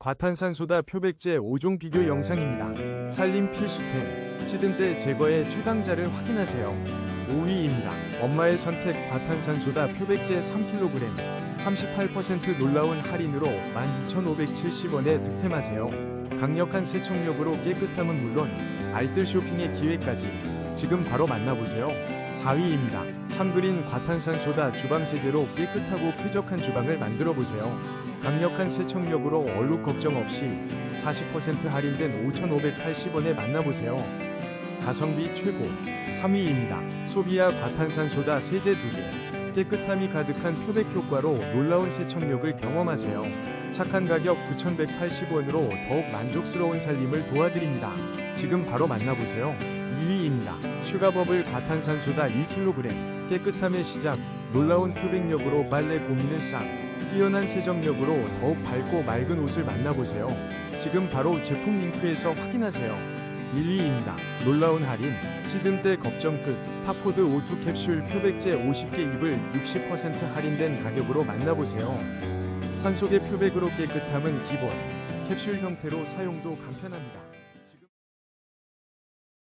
과탄산소다 표백제 5종 비교 영상입니다. 살림 필수템, 찌든 때 제거의 최강자를 확인하세요. 5위입니다. 엄마의 선택 과탄산소다 표백제 3kg, 38% 놀라운 할인으로 12,570원에 득템하세요. 강력한 세척력으로 깨끗함은 물론 알뜰 쇼핑의 기회까지 지금 바로 만나보세요. 4위입니다. 참그린 과탄산소다 주방세제로 깨끗하고 쾌적한 주방을 만들어 보세요. 강력한 세척력으로 얼룩 걱정 없이 40% 할인된 5,580원에 만나보세요. 가성비 최고 3위입니다. 소비아 과탄산소다 세제 2개 깨끗함이 가득한 표백 효과로 놀라운 세척력을 경험하세요. 착한 가격 9,180원으로 더욱 만족스러운 살림을 도와드립니다. 지금 바로 만나보세요. 2위입니다. 슈가버블 과탄산소다 1kg 깨끗함의 시작 놀라운 표백력으로 빨래 고민을 싹 뛰어난 세정력으로 더욱 밝고 맑은 옷을 만나보세요. 지금 바로 제품 링크에서 확인하세요. 1위입니다. 놀라운 할인, 찌든 때 걱정 끝, 탑코드 O2 캡슐 표백제 50개 입을 60% 할인된 가격으로 만나보세요. 산속의 표백으로 깨끗함은 기본, 캡슐 형태로 사용도 간편합니다.